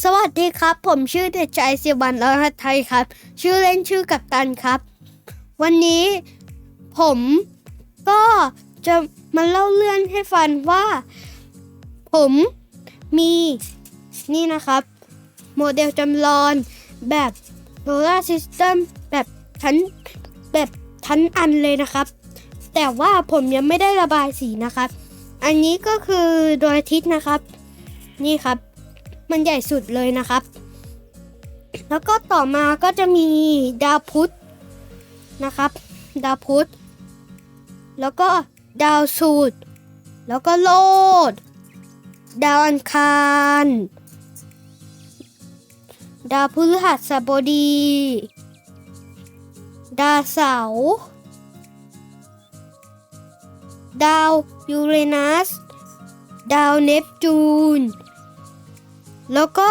สวัสดีครับ ผมชื่อเด็กชายสียบันรหัสไทยครับ ชื่อเล่นชื่อกัปตันครับ วันนี้ผมก็จะมาเล่าเรื่องให้ฟังว่า ผมมีนี่นะครับ โมเดลจำลองแบบโ o ลาร์ซิสเต็มแบบทั้นแบบทั้นอันเลยนะครับ แต่ว่าผมยังไม่ได้ระบายสีนะครับ อันนี้ก็คือดวงอาทิตย์นะครับ นี่ครับ มันใหญ่สุดเลยนะครับ แล้วก็ต่อมาก็จะมีดาวพุธนะครับ ดาวพุธแล้วก็ดาวศุกร์แล้วก็โลด ดาวอังคาร ดาวพฤหัสบดี ดาวเสาร์ดาวยูเรนัส ดาวเนปจูน แล้วก็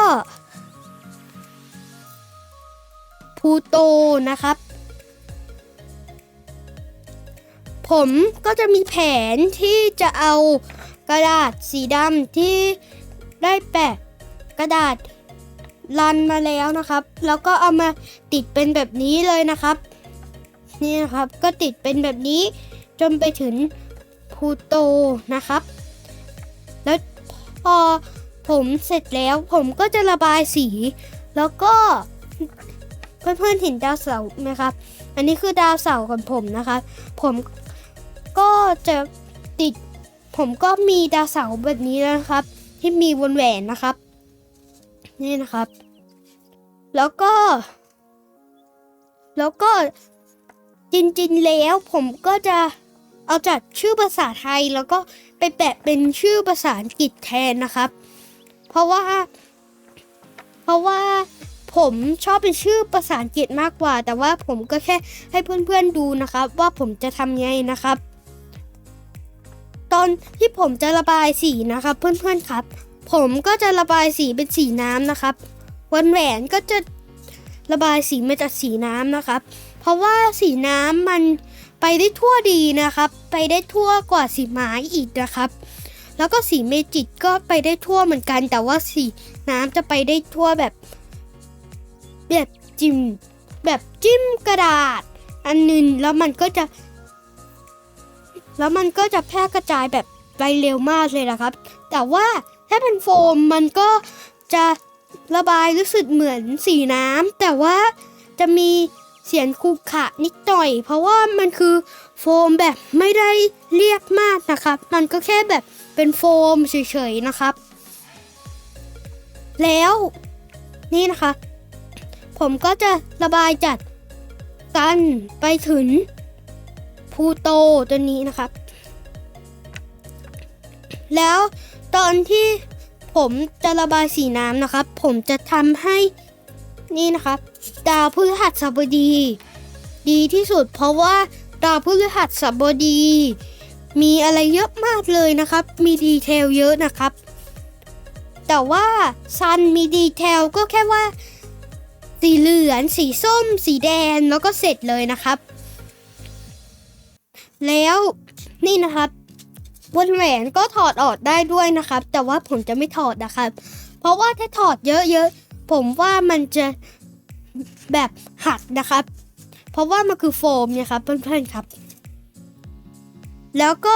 พูโตนะครับ ผมก็จะมีแผนที่จะเอากระดาษสีดำที่ได้แปะกระดาษรันมาแล้วนะครับ แล้วก็เอามาติดเป็นแบบนี้เลยนะครับ นี่นะครับก็ติดเป็นแบบนี้จนไปถึงพูโตนะครับ แล้วพอ ผมเสร็จแล้วผมก็จะระบายสี แล้วก็เพื่อนๆเห็นดาวเสาร์ไหมครับ อันนี้คือดาวเสาร์ของผมนะคะผมก็จะติด ผมก็มีดาวเสาร์แบบนี้นะครับ ที่มีวงแหวนนะครับ นี่นะครับ แล้วก็ แล้วก็จริงๆแล้วผมก็จะเอาจากชื่อภาษาไทยแล้วก็ไปแปะเป็นชื่อภาษาอังกฤษแทนนะครับ เพราะว่า เพราะว่าผมชอบเป็นชื่อภาษาอังกฤษมากกว่า แต่ว่าผมก็แค่ให้เพื่อนๆดูนะครับ ว่าผมจะทำไงนะครับ ตอนที่ผมจะระบายสีนะครับ เพื่อนๆครับ ผมก็จะระบายสีเป็นสีน้ำนะครับวันแหวนก็จะระบายสีมาจากสีน้ำนะครับ เพราะว่าสีน้ำมันไปได้ทั่วดีนะครับ ไปได้ทั่วกว่าสีไม้อีกนะครับ แล้วก็สีเมจิกก็ไปได้ทั่วเหมือนกัน แต่ว่าสีน้ำจะไปได้ทั่วแบบแบบจิ้มแบบจิ้มกระดาษ อันหนึงแล้วมันก็จะ แล้วมันก็จะแพร่กระจายแบบไปเร็วมากเลยนะครับ แต่ว่าถ้าเป็นโฟมมันก็จะระบายรู้สึกเหมือนสีน้ำแต่ว่าจะมี เสียงขรุขระนิดหน่อย เพราะว่ามันคือโฟมแบบไม่ได้เรียบมากนะครับ มันก็แค่แบบเป็นโฟมเฉยๆนะครับ แล้วนี่นะคะ ผมก็จะระบายจัดกันไปถึงพูโตตัวนี้นะครับ แล้วตอนที่ผมจะระบายสีน้ำนะครับ ผมจะทำให้ นี่นะครับ ดาวพฤหัสบดี ดีที่สุดเพราะว่าดาวพฤหัสบดี มีอะไรเยอะมากเลยนะครับ มีดีเทลเยอะนะครับ แต่ว่าซันมีดีเทลก็แค่ว่า สีเหลืองสีส้ม สีแดงแล้วก็เสร็จเลยนะครับ แล้วนี่นะครับบนแหวนก็ถอดออกได้ด้วยนะครับ แต่ว่าผมจะไม่ถอดนะครับ เพราะว่าถ้าถอดเยอะๆ ผมว่ามันจะแบบหักนะครับ เพราะว่ามันคือโฟมเนี่ยครับเพื่อนๆครับ แล้วก็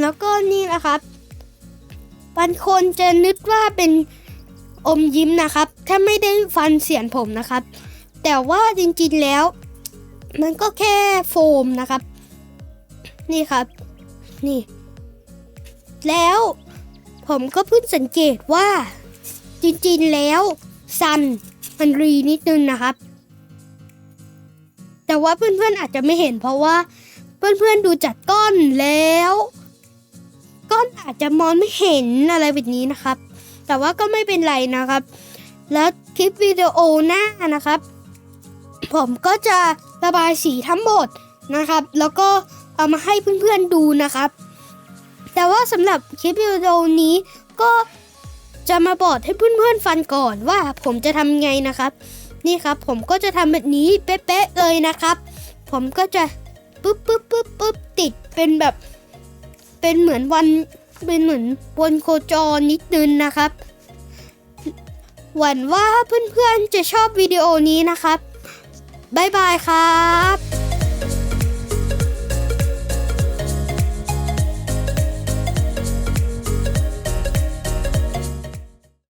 แล้วก็นี่นะครับบางคนจะนึกว่าเป็นอมยิ้มนะครับ ถ้าไม่ได้ฟันเสียงผมนะครับ แต่ว่าจริงๆแล้ว มันก็แค่โฟมนะครับ นี่ครับ นี่ แล้วผมก็เพิ่งสังเกตว่า จริงๆแล้วซันมันรีนิดนึงนะครับ แต่ว่าเพื่อนๆอาจจะไม่เห็นเพราะว่าเพื่อนๆดูจากก้อนแล้ว ก้อนอาจจะมองไม่เห็นอะไรแบบนี้นะครับ แต่ว่าก็ไม่เป็นไรนะครับ แล้วคลิปวิดีโอหน้านะครับ ผมก็จะระบายสีทั้งหมดนะครับ แล้วก็เอามาให้เพื่อนๆดูนะครับ แต่ว่าสำหรับคลิปวิดีโอนี้ก็ จะมาบอกให้เพื่อนๆฟังก่อนว่าผมจะทำไงนะครับ นี่ครับผมก็จะทำแบบนี้เป๊ะๆเลยนะครับ ผมก็จะปึ๊บปึ๊บปึ๊บปึ๊บติดเป็นแบบ เป็นเหมือนวันเป็นเหมือนวนโคจรนิดนึงนะครับ หวังว่าเพื่อนๆจะชอบวิดีโอนี้นะครับ บ๊ายบายครับ